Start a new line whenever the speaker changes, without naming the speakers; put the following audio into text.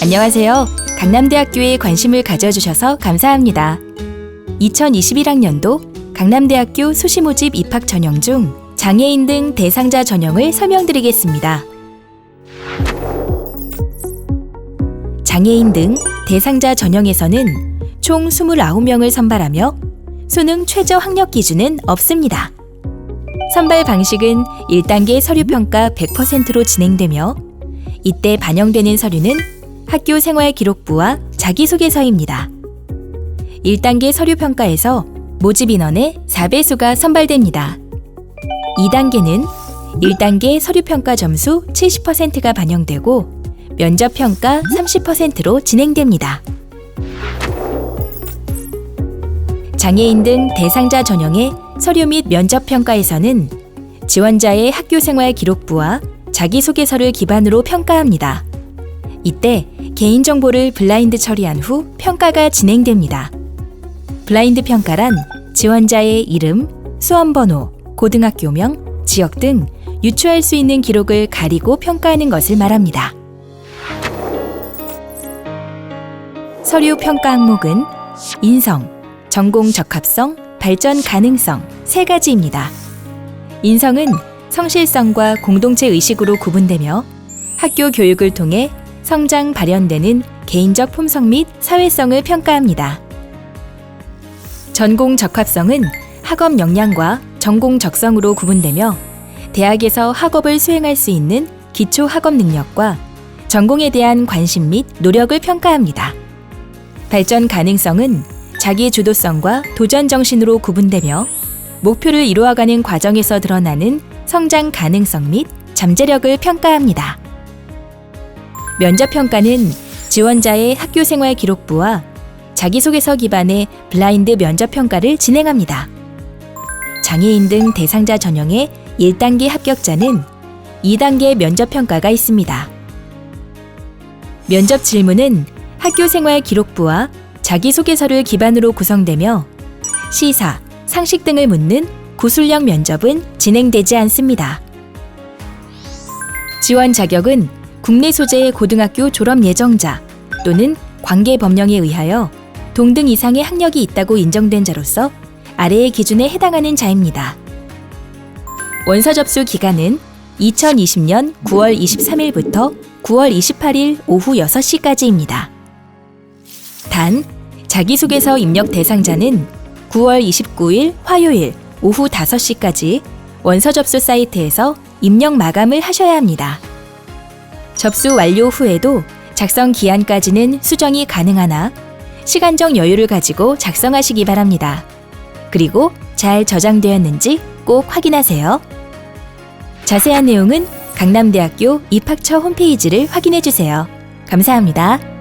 안녕하세요. 강남대학교에 관심을 가져주셔서 감사합니다. 2021학년도 강남대학교 수시 모집 입학 전형 중 장애인 등 대상자 전형을 설명드리겠습니다. 장애인 등 대상자 전형에서는 총 29명을 선발하며 수능 최저 학력 기준은 없습니다. 선발 방식은 1단계 서류 평가 100%로 진행되며 이때 반영되는 서류는 학교 생활 기록부와 자기소개서입니다. 1단계 서류 평가에서 모집 인원의 4배수가 선발됩니다. 2단계는 1단계 서류 평가 점수 70%가 반영되고 면접 평가 30%로 진행됩니다. 장애인 등 대상자 전형의 서류 및 면접 평가에서는 지원자의 학교 생활 기록부와 자기소개서를 기반으로 평가합니다. 이때 개인정보를 블라인드 처리한 후 평가가 진행됩니다. 블라인드 평가란 지원자의 이름, 수험번호, 고등학교명, 지역 등 유추할 수 있는 기록을 가리고 평가하는 것을 말합니다. 서류 평가 항목은 인성, 전공 적합성, 발전 가능성 세 가지입니다. 인성은 성실성과 공동체 의식으로 구분되며 학교 교육을 통해 성장 발현되는 개인적 품성 및 사회성을 평가합니다. 전공 적합성은 학업 역량과 전공 적성으로 구분되며 대학에서 학업을 수행할 수 있는 기초 학업 능력과 전공에 대한 관심 및 노력을 평가합니다. 발전 가능성은 자기 주도성과 도전 정신으로 구분되며 목표를 이루어가는 과정에서 드러나는 성장 가능성 및 잠재력을 평가합니다. 면접 평가는 지원자의 학교 생활 기록부와 자기소개서 기반의 블라인드 면접 평가를 진행합니다. 장애인 등 대상자 전형의 1단계 합격자는 2단계 면접 평가가 있습니다. 면접 질문은 학교 생활 기록부와 자기소개서를 기반으로 구성되며 시사, 상식 등을 묻는 구술력 면접은 진행되지 않습니다. 지원 자격은 국내 소재의 고등학교 졸업 예정자 또는 관계 법령에 의하여 동등 이상의 학력이 있다고 인정된 자로서 아래의 기준에 해당하는 자입니다. 원서 접수 기간은 2020년 9월 23일부터 9월 28일 오후 6시까지입니다. 단, 자기소개서 입력 대상자는 9월 29일 화요일 오후 5시까지 원서 접수 사이트에서 입력 마감을 하셔야 합니다. 접수 완료 후에도 작성 기한까지는 수정이 가능하나 시간적 여유를 가지고 작성하시기 바랍니다. 그리고 잘 저장되었는지 꼭 확인하세요. 자세한 내용은 강남대학교 입학처 홈페이지를 확인해 주세요. 감사합니다.